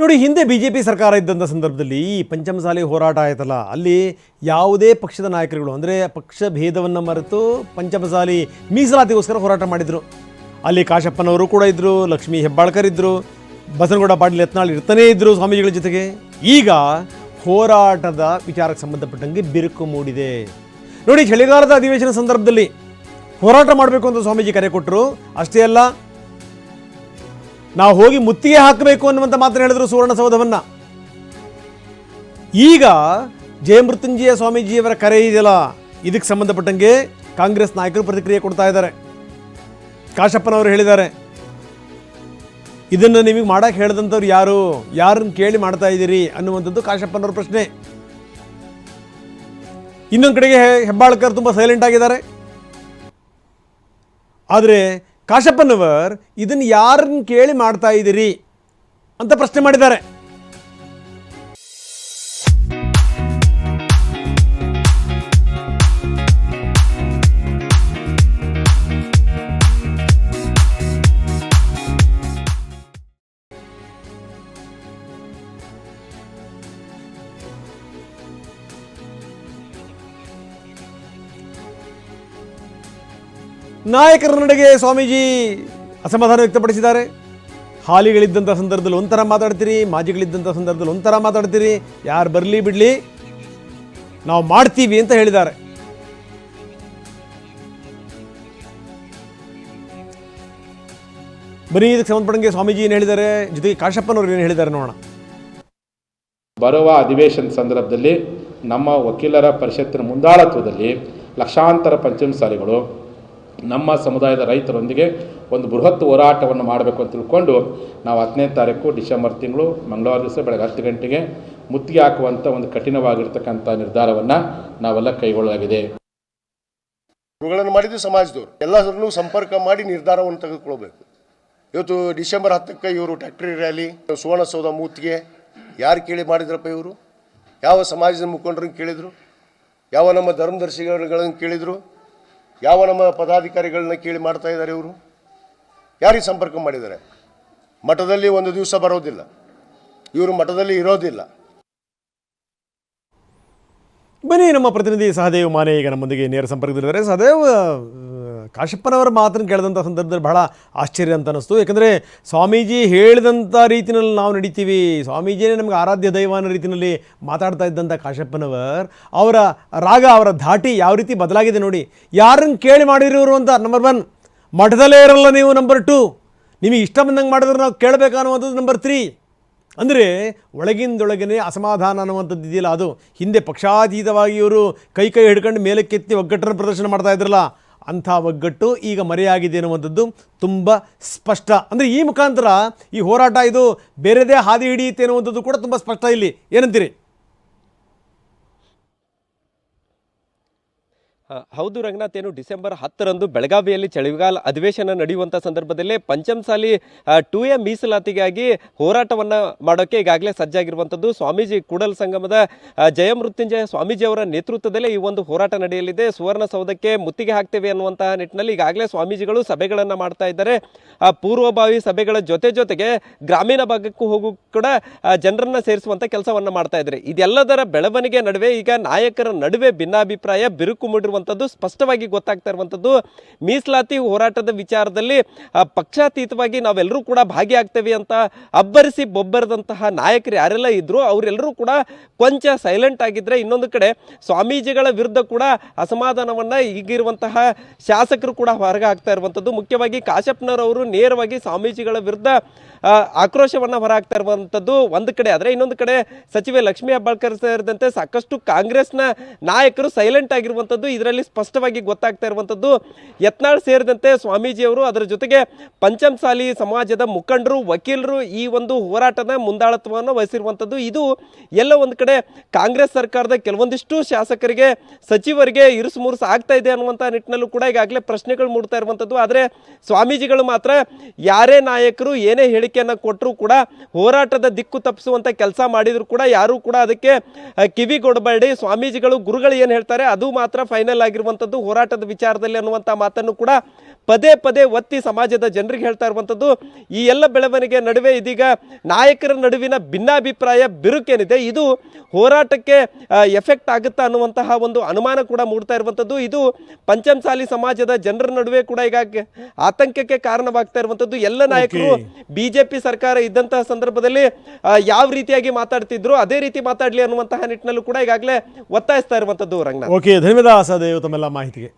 ನೋಡಿ, ಹಿಂದೆ B J P ಸರ್ಕಾರ ಇದ್ದಂಥ ಸಂದರ್ಭದಲ್ಲಿ ಈ ಪಂಚಮಸಾಲಿ ಹೋರಾಟ ಆಯ್ತಲ್ಲ, ಅಲ್ಲಿ ಯಾವುದೇ ಪಕ್ಷದ ನಾಯಕರುಗಳು, ಅಂದರೆ ಪಕ್ಷ ಭೇದವನ್ನು ಮರೆತು ಪಂಚಮಸಾಲಿ ಮೀಸಲಾತಿಗೋಸ್ಕರ ಹೋರಾಟ ಮಾಡಿದರು. ಅಲ್ಲಿ ಕಾಶಪ್ಪನವರು ಕೂಡ ಇದ್ದರು ಲಕ್ಷ್ಮೀ ಹೆಬ್ಬಾಳ್ಕರ್ ಇದ್ದರು ಬಸನಗೌಡ ಪಾಟೀಲ್ ಯತ್ನಾಳ್ ಇರ್ತಾನೇ ಇದ್ದರು ಸ್ವಾಮೀಜಿಗಳ ಜೊತೆಗೆ. ಈಗ ಹೋರಾಟದ ವಿಚಾರಕ್ಕೆ ಸಂಬಂಧಪಟ್ಟಂಗೆ ಬಿರುಕು ಮೂಡಿದೆ. ನೋಡಿ, ಚಳಿಗಾಲದ ಅಧಿವೇಶನ ಸಂದರ್ಭದಲ್ಲಿ ಹೋರಾಟ ಮಾಡಬೇಕು ಅಂತ ಸ್ವಾಮೀಜಿ ಕರೆ ಕೊಟ್ಟರು ಅಷ್ಟೇ ಅಲ್ಲ ನಾವು ಹೋಗಿ ಮುತ್ತಿಗೆ ಹಾಕಬೇಕು ಅನ್ನುವಂಥ ಮಾತನ್ನು ಹೇಳಿದ್ರು ಸುವರ್ಣಸೌಧವನ್ನು ಈಗ ಜಯಮೃತ್ಯುಂಜಯ ಸ್ವಾಮೀಜಿಯವರ ಕರೆ ಇದೆಯಲ್ಲ? ಇದಕ್ಕೆ ಸಂಬಂಧಪಟ್ಟಂಗೆ ಕಾಂಗ್ರೆಸ್ ನಾಯಕರು ಪ್ರತಿಕ್ರಿಯೆ ಕೊಡ್ತಾ ಇದ್ದಾರೆ. ಕಾಶಪ್ಪನವರು ಹೇಳಿದ್ದಾರೆ. ಇದನ್ನು ನಿಮಗೆ ಮಾಡಕ್ಕೆ ಹೇಳಿದಂಥವ್ರು ಯಾರು? ಯಾರನ್ನು ಕೇಳಿ ಮಾಡ್ತಾ ಇದ್ದೀರಿ ಅನ್ನುವಂಥದ್ದು ಕಾಶಪ್ಪನವ್ರ ಪ್ರಶ್ನೆ. ಇನ್ನೊಂದು ಕಡೆಗೆ ಹೆಬ್ಬಾಳ್ಕರ್ ತುಂಬ ಸೈಲೆಂಟ್ ಆಗಿದ್ದಾರೆ. ಆದರೆ ಕಾಶಪ್ಪನವರ್ ಇದನ್ನು ಯಾರನ್ನು ಕೇಳಿ ಮಾಡ್ತಾ ಇದ್ದೀರಿ ಅಂತ ಪ್ರಶ್ನೆ ಮಾಡಿದ್ದಾರೆ. ನಾಯಕರ ನಡೆಗೆ ಸ್ವಾಮೀಜಿ ಅಸಮಾಧಾನ ವ್ಯಕ್ತಪಡಿಸಿದ್ದಾರೆ. ಹಾಲಿಗಳಿದ್ದಂಥ ಸಂದರ್ಭದಲ್ಲಿ ಒಂಥರ ಮಾತಾಡ್ತೀರಿ ಮಾಜಿಗಳಿದ್ದಂಥ ಸಂದರ್ಭದಲ್ಲಿ ಒಂಥರ ಮಾತಾಡ್ತೀರಿ. ಯಾರು ಬರಲಿ ಬಿಡಲಿ, ನಾವು ಮಾಡ್ತೀವಿ ಅಂತ ಹೇಳಿದ್ದಾರೆ. ಬರೀ ಇದಕ್ಕೆ ಸಂಬಂಧಪಟ್ಟಂಗೆ ಸ್ವಾಮೀಜಿ ಏನು ಹೇಳಿದ್ದಾರೆ? ಜೊತೆಗೆ ಕಾಶಪ್ಪನವ್ರು ಏನು ಹೇಳಿದ್ದಾರೆ ನೋಡೋಣ. ಬರುವ ಅಧಿವೇಶನ ಸಂದರ್ಭದಲ್ಲಿ ನಮ್ಮ ವಕೀಲರ ಪರಿಷತ್ತಿನ ಮುಂದಾಳತ್ವದಲ್ಲಿ ಲಕ್ಷಾಂತರ ಪಂಚಮಸಾಲಿಗಳು ನಮ್ಮ ಸಮುದಾಯದ ರೈತರೊಂದಿಗೆ ಒಂದು ಬೃಹತ್ ಹೋರಾಟವನ್ನು ಮಾಡಬೇಕು ಅಂತ ತಿಳ್ಕೊಂಡು ನಾವು ಹತ್ತನೇ ತಾರೀಕು ಡಿಸೆಂಬರ್ ತಿಂಗಳು ಮಂಗಳವಾರ ದಿವಸ ಬೆಳಗ್ಗೆ ಹತ್ತು ಗಂಟೆಗೆ ಮುತ್ತಿಗೆ ಹಾಕುವಂಥ ಒಂದು ಕಠಿಣವಾಗಿರ್ತಕ್ಕಂಥ ನಿರ್ಧಾರವನ್ನು ನಾವೆಲ್ಲ ಕೈಗೊಳ್ಳಲಾಗಿದೆ. ಇವುಗಳನ್ನು ಮಾಡಿದ್ದು ಸಮಾಜದವರು. ಎಲ್ಲರನ್ನೂ ಸಂಪರ್ಕ ಮಾಡಿ ನಿರ್ಧಾರವನ್ನು ತೆಗೆದುಕೊಳ್ಬೇಕು. ಇವತ್ತು ಡಿಸೆಂಬರ್ ಹತ್ತಕ್ಕೆ ಇವರು ಟ್ಯಾಕ್ಟ್ರಿ ರ್ಯಾಲಿ ಸುವರ್ಣಸೌಧ ಮೂತಿಗೆ ಯಾರು ಕೇಳಿ ಮಾಡಿದ್ರಪ್ಪ ಇವರು? ಯಾವ ಸಮಾಜದ ಮುಖಂಡರನ್ನು ಕೇಳಿದರು? ಯಾವ ನಮ್ಮ ಧರ್ಮದರ್ಶಿಗಳನ್ನು ಕೇಳಿದರು? ಯಾವ ನಮ್ಮ ಪದಾಧಿಕಾರಿಗಳನ್ನ ಕೇಳಿ ಮಾಡ್ತಾ ಇದ್ದಾರೆ ಇವರು? ಯಾರಿಗೆ ಸಂಪರ್ಕ ಮಾಡಿದ್ದಾರೆ? ಮಠದಲ್ಲಿ ಒಂದು ದಿವಸ ಬರೋದಿಲ್ಲ. ಇವರು ಮಠದಲ್ಲಿ ಇರೋದಿಲ್ಲ. ಬನ್ನಿ, ನಮ್ಮ ಪ್ರತಿನಿಧಿ ಸಹದೇವ್ ಮಾನೆ ಈಗ ನಮ್ಮೊಂದಿಗೆ ನೇರ ಸಂಪರ್ಕದಲ್ಲಿದ್ದಾರೆ. ಸಹದೇವ್ ಕಾಶಪ್ಪನವರ ಮಾತನ್ನು ಕೇಳಿದಂಥ ಸಂದರ್ಭದಲ್ಲಿ ಬಹಳ ಆಶ್ಚರ್ಯ ಅಂತ ಅನ್ನಿಸ್ತು. ಯಾಕಂದರೆ ಸ್ವಾಮೀಜಿ ಹೇಳಿದಂಥ ರೀತಿಯಲ್ಲಿ ನಾವು ನಡೀತೀವಿ. ಸ್ವಾಮೀಜಿಯೇ ನಮಗೆ ಆರಾಧ್ಯ ದೈವ ಅನ್ನೋ ರೀತಿಯಲ್ಲಿ ಮಾತಾಡ್ತಾ ಇದ್ದಂಥ ಕಾಶಪ್ಪನವರ್, ಅವರ ರಾಗ, ಅವರ ಧಾಟಿ ಯಾವ ರೀತಿ ಬದಲಾಗಿದೆ ನೋಡಿ. ಯಾರನ್ನು ಕೇಳಿ ಮಾಡಿರೋರು ಅಂತ ನಂಬರ್ ಒನ್ ಮಠದಲ್ಲೇ ಇರಲ್ಲ ನೀವು ನಂಬರ್ ಟು ನಿಮಗೆ ಇಷ್ಟ ಬಂದಂಗೆ ಮಾಡಿದ್ರೆ ನಾವು ಕೇಳಬೇಕು ಅನ್ನುವಂಥದ್ದು ನಂಬರ್ ತ್ರೀ ಅಂದರೆ ಒಳಗಿಂದೊಳಗೇ ಅಸಮಾಧಾನ ಅನ್ನುವಂಥದ್ದು ಇದೆಯಲ್ಲ ಅದು. ಹಿಂದೆ ಪಕ್ಷಾತೀತವಾಗಿ ಇವರು ಕೈ ಕೈ ಹಿಡ್ಕೊಂಡು ಮೇಲಕ್ಕೆತ್ತಿ ಒಗ್ಗಟ್ಟನ್ನು ಪ್ರದರ್ಶನ ಮಾಡ್ತಾ ಇದ್ರಲ್ಲ. ಅಂಥ ಒಗ್ಗಟ್ಟು ಈಗ ಮರೆಯಾಗಿದೆ ಅನ್ನುವಂಥದ್ದು ತುಂಬ ಸ್ಪಷ್ಟ. ಅಂದರೆ ಈ ಮುಖಾಂತರ ಈ ಹೋರಾಟ ಇದು ಬೇರೆದೇ ಹಾದಿ ಹಿಡಿಯುತ್ತೆ ಅನ್ನುವಂಥದ್ದು ಕೂಡ ತುಂಬ ಸ್ಪಷ್ಟ ಇಲ್ಲಿ. ಏನಂತೀರಿ? ಹೌದು ರಂಗನಾಥ್, ಏನು ಡಿಸೆಂಬರ್ ಹತ್ತರಂದು ಬೆಳಗಾವಿಯಲ್ಲಿ ಚಳಿಗಾಲ ಅಧಿವೇಶನ ನಡೆಯುವಂಥ ಸಂದರ್ಭದಲ್ಲಿ ಪಂಚಮಸಾಲಿ ಟು ಎ ಮೀಸಲಾತಿಗಾಗಿ ಹೋರಾಟವನ್ನು ಮಾಡೋಕ್ಕೆ ಈಗಾಗಲೇ ಸಜ್ಜಾಗಿರುವಂಥದ್ದು ಸ್ವಾಮೀಜಿ ಕೂಡಲ ಸಂಗಮದ ಜಯಮೃತ್ಯುಂಜಯ ಸ್ವಾಮೀಜಿ ಅವರ ನೇತೃತ್ವದಲ್ಲೇ ಈ ಒಂದು ಹೋರಾಟ ನಡೆಯಲಿದೆ. ಸುವರ್ಣಸೌಧಕ್ಕೆ ಮುತ್ತಿಗೆ ಹಾಕ್ತೇವೆ ಅನ್ನುವಂತಹ ನಿಟ್ಟಿನಲ್ಲಿ ಈಗಾಗಲೇ ಸ್ವಾಮೀಜಿಗಳು ಸಭೆಗಳನ್ನು ಮಾಡ್ತಾ ಇದ್ದಾರೆ. ಪೂರ್ವಭಾವಿ ಸಭೆಗಳ ಜೊತೆ ಜೊತೆಗೆ ಗ್ರಾಮೀಣ ಭಾಗಕ್ಕೂ ಹೋಗು ಕೂಡ ಜನರನ್ನು ಸೇರಿಸುವಂಥ ಕೆಲಸವನ್ನು ಮಾಡ್ತಾ ಇದ್ದಾರೆ. ಇದೆಲ್ಲದರ ಬೆಳವಣಿಗೆ ನಡುವೆ ಈಗ ನಾಯಕರ ನಡುವೆ ಭಿನ್ನಾಭಿಪ್ರಾಯ ಬಿರುಕು ಮೂಡಿರುವಂಥದ್ದು ಸ್ಪಷ್ಟವಾಗಿ ಗೊತ್ತಾಗ್ತಾ ಇರುವಂಥದ್ದು, ಮೀಸಲಾತಿ ಹೋರಾಟದ ವಿಚಾರದಲ್ಲಿ ಪಕ್ಷಾತೀತವಾಗಿ ನಾವೆಲ್ಲರೂ ಕೂಡ ಭಾಗಿಯಾಗ್ತೇವೆ ಅಂತ ಅಬ್ಬರಿಸಿ ಬೊಬ್ಬರದಂತಹ ನಾಯಕರು ಯಾರೆಲ್ಲ ಇದ್ರು ಅವರೆಲ್ಲರೂ ಕೂಡ ಕೊಂಚ ಸೈಲೆಂಟ್ ಆಗಿದ್ರೆ ಇನ್ನೊಂದು ಕಡೆ ಸ್ವಾಮೀಜಿಗಳ ವಿರುದ್ಧ ಕೂಡ ಅಸಮಾಧಾನವನ್ನ ಈಗಿರುವಂತಹ ಶಾಸಕರು ಕೂಡ ಹೊರಗೆ ಹಾಕ್ತಾ ಇರುವಂಥದ್ದು. ಮುಖ್ಯವಾಗಿ ಕಾಶಪ್ಪನವರವರು ನೇರವಾಗಿ ಸ್ವಾಮೀಜಿಗಳ ವಿರುದ್ಧ ಆಕ್ರೋಶವನ್ನು ಹೊರಹಾಕ್ತಾ ಇರುವಂಥದ್ದು ಒಂದು ಕಡೆ. ಆದರೆ ಇನ್ನೊಂದು ಕಡೆ ಸಚಿವೆ ಲಕ್ಷ್ಮೀ ಹೆಬ್ಬಾಳ್ಕರ್ ಸೇರಿದಂತೆ ಸಾಕಷ್ಟು ಕಾಂಗ್ರೆಸ್ನ ನಾಯಕರು ಸೈಲೆಂಟ್ ಆಗಿರುವಂಥದ್ದು. ಇದರಲ್ಲಿ ಸ್ಪಷ್ಟವಾಗಿ ಗೊತ್ತಾಗ್ತಾ ಇರುವಂಥದ್ದು ಯತ್ನಾಳ್ ಸೇರಿದಂತೆ ಸ್ವಾಮೀಜಿಯವರು ಅದರ ಜೊತೆಗೆ ಪಂಚಮಸಾಲಿ ಸಮಾಜದ ಮುಖಂಡರು, ವಕೀಲರು ಈ ಒಂದು ಹೋರಾಟದ ಮುಂದಾಳತ್ವವನ್ನು ವಹಿಸಿರುವಂಥದ್ದು. ಇದು ಎಲ್ಲ ಒಂದು ಕಡೆ ಕಾಂಗ್ರೆಸ್ ಸರ್ಕಾರದ ಕೆಲವೊಂದಿಷ್ಟು ಶಾಸಕರಿಗೆ, ಸಚಿವರಿಗೆ ಇರುಸು ಮುರುಸು ಆಗ್ತಾ ಇದೆ ಅನ್ನುವಂಥ ನಿಟ್ಟಿನಲ್ಲೂ ಕೂಡ ಈಗಾಗಲೇ ಪ್ರಶ್ನೆಗಳು ಮೂಡ್ತಾ ಇರುವಂಥದ್ದು. ಆದರೆ ಸ್ವಾಮೀಜಿಗಳು ಮಾತ್ರ ಯಾರೇ ನಾಯಕರು ಏನೇ ಹೇಳಿಕೆಯನ್ನು ಕೊಟ್ಟರೂ ಕೂಡ ಹೋರಾಟದ ದಿಕ್ಕು ತಪ್ಪಿಸುವಂಥ ಕೆಲಸ ಮಾಡಿದರೂ ಕೂಡ ಯಾರೂ ಕೂಡ ಅದಕ್ಕೆ ಕಿವಿಗೊಡಬೇಡಿ. ಸ್ವಾಮೀಜಿಗಳು ಗುರುಗಳು ಏನು ಹೇಳ್ತಾರೆ ಅದು ಮಾತ್ರ ಫೈನಲ್ ಆಗಿರುವಂಥದ್ದು ಹೋರಾಟದ ವಿಚಾರದಲ್ಲಿ ಅನ್ನುವಂಥ ಮಾತನ್ನು ಕೂಡ ಪದೇ ಪದೇ ಒತ್ತಿ ಸಮಾಜದ ಜನರಿಗೆ ಹೇಳ್ತಾ ಇರುವಂಥದ್ದು ಈ ಎಲ್ಲ ಬೆಳವಣಿಗೆ ನಡುವೆ ಇದೀಗ ನಾಯಕರ ನಡುವಿನ ಭಿನ್ನಾಭಿಪ್ರಾಯ ಬಿರುಕೇನಿದೆ. ಇದು ಹೋರಾಟಕ್ಕೆ ಎಫೆಕ್ಟ್ ಆಗುತ್ತಾ ಅನ್ನುವಂತಹ ಒಂದು ಅನುಮಾನ ಕೂಡ ಮೂಡ್ತಾ ಇರುವಂಥದ್ದು ಇದು ಪಂಚಮಸಾಲಿ ಸಮಾಜದ ಜನರ ನಡುವೆ ಕೂಡ ಈಗ ಆತಂಕಕ್ಕೆ ಕಾರಣವಾಗ್ತಾ ಇರುವಂಥದ್ದು ಎಲ್ಲ ನಾಯಕರು ಬಿಜೆಪಿ ಸರ್ಕಾರ ಇದ್ದಂತಹ ಸಂದರ್ಭದಲ್ಲಿ ಯಾವ ರೀತಿಯಾಗಿ ಮಾತಾಡ್ತಿದ್ರು ಅದೇ ರೀತಿ ಮಾತಾಡ್ಲಿ ಅನ್ನುವಂತಹ ನಿಟ್ಟಿನಲ್ಲೂ ಕೂಡ ಈಗಾಗಲೇ ಒತ್ತಾಯಿಸ್ತಾ ಇರುವಂಥದ್ದು ರಂಗನಾಥ್. ಓಕೆ ಧನ್ಯವಾದ ಸಹದೇವ್ ತಮ್ಮೆಲ್ಲ ಮಾಹಿತಿಗೆ